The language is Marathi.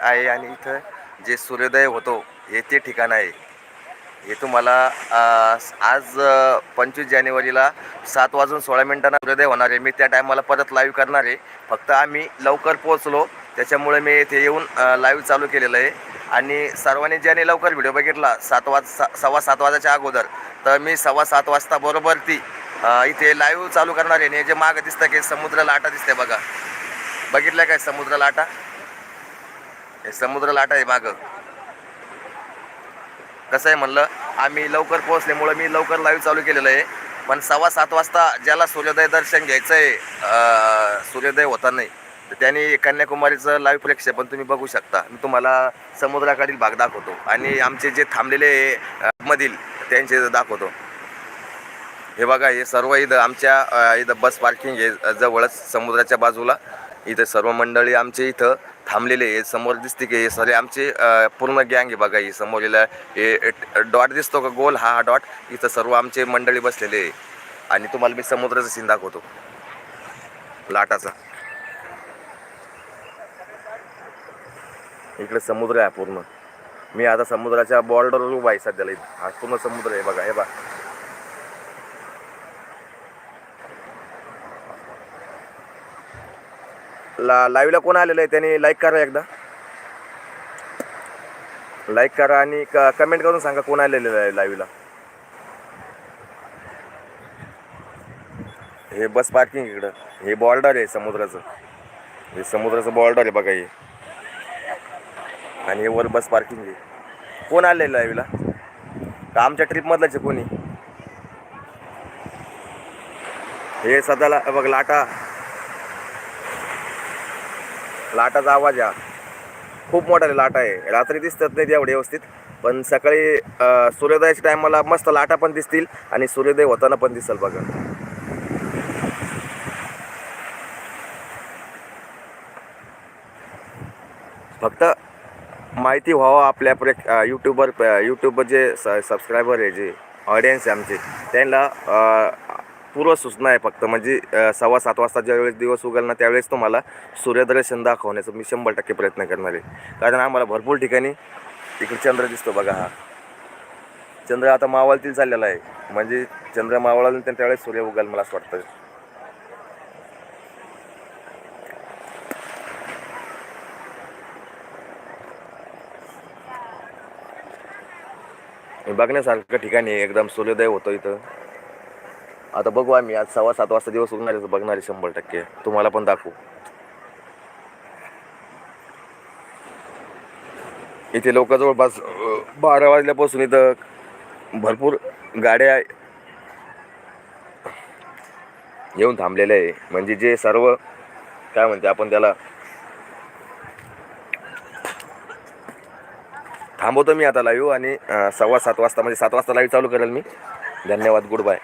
आहे आणि इथं जे सूर्योदय होतो हे ते ठिकाण आहे. हे तुम्हाला आज पंचवीस जानेवारीला सात वाजून सोळा मिनिटांना सूर्योदय होणार आहे. मी त्या टायमाला परत लाईव्ह करणार आहे. फक्त आम्ही लवकर पोहोचलो. त्याच्यामुळे मी इथे येऊन लाईव्ह चालू केलेलं आहे. आणि सर्वांनी ज्याने लवकर व्हिडिओ बघितला सात वाज सा सव्वा सात वाजाच्या अगोदर तर मी सव्वा सात वाजता बरोबर ती इथे लाईव्ह चालू करणार आहे. आणि हे जे मागं दिसतं की समुद्र लाटा दिसते बघा. बघितलं काय समुद्र लाटा हे समुद्र लाट आहे मागं. कसं आहे म्हणलं आम्ही लवकर पोहोचल्यामुळं मी लवकर लाईव्ह चालू केलेलं आहे. पण सव्वा सात वाजता ज्याला सूर्योदय दर्शन घ्यायचं आहे सूर्योदय होता नाही. तर त्यांनी कन्याकुमारीचं लाईव्ह प्रक्षेपण तुम्ही बघू शकता. मी तुम्हाला समुद्राकडील भाग दाखवतो. आणि आमचे जे थांबलेले मधील त्यांचे दाखवतो. हे बघा हे सर्व इथं आमच्या इथं बस पार्किंग आहे जवळच समुद्राच्या बाजूला. इथं सर्व मंडळी आमचे इथं. थांबलेले आहे समोर दिसते की हे सारे आमचे पूर्ण गँग आहे बघा ही समोरला हे डॉट दिसतो का गोल? हा हा डॉट. इथं सर्व आमचे मंडळी बसलेले आहे. आणि तुम्हाला मी समुद्राचा सीन दाखवतो. लाटाचा. इकडे समुद्र आहे पूर्ण. मी आता समुद्राच्या बॉर्डरवर उभा आहे सध्याला हा पूर्ण समुद्र आहे बघा हे बघा ला लाईव्हला कोण आलेलं आहे? त्यांनी लाईक करा एकदा. लाईक करा आणि क कमेंट करून सांगा कोण आलेलं आहे लाईव्हला हे बस पार्किंग इकडं. हे बॉर्डर आहे समुद्राचं. हे समुद्राचं बॉर्डर आहे बघा हे. आणि हे वर बस पार्किंग आहे. कोण आलेलं आहे लाईव्हला का आमच्या ट्रिपमधलंच आहे कोणी? हे सध्याला बघ लाटा. लाटाचा आवाज या. खूप मोठा लाटा आहे. रात्री दिसतात नाही एवढे व्यवस्थित. पण सकाळी सूर्योदयाच्या टायमाला मस्त लाटा पण दिसतील आणि सूर्योदय होताना पण दिसल बघा. फक्त माहिती व्हावं आपल्या प्रे यूट्यूबर यूट्यूबवर जे स सबस्क्रायबर आहे जे ऑडियन्स आहे आमचे त्यांना पूर्व सूचना आहे फक्त. म्हणजे सव्वा सात वाजता ज्यावेळेस दिवस उगाल ना त्यावेळेस तुम्हाला सूर्यदर्शन दाखवण्याचा मी शंभर टक्के प्रयत्न करणार आहे. कारण आम्हाला भरपूर ठिकाणी इकडे चंद्र दिसतो बघा हा. चंद्र आता मावळतील चाललेला आहे. म्हणजे चंद्र मावळाला तर त्यावेळेस सूर्य उगल मला असं वाटतं. बघण्यासारखं ठिकाणी आहे. एकदम सूर्योदय होतो इथं. आता बघू आम्ही आज सव्वा सात वाजता दिवस उगणार आहे, बघणार आहे शंभर टक्के. तुम्हाला पण दाखवू. इथे लोक जवळपास बारा वाजल्यापासून इथं भरपूर गाड्या येऊन थांबलेल्या आहे. म्हणजे जे सर्व काय म्हणते आपण त्याला? थांबवतो मी आता लाईव्ह आणि सव्वा सात वाजता म्हणजे सात वाजता लाईव्ह चालू करेल मी. धन्यवाद गुड बाय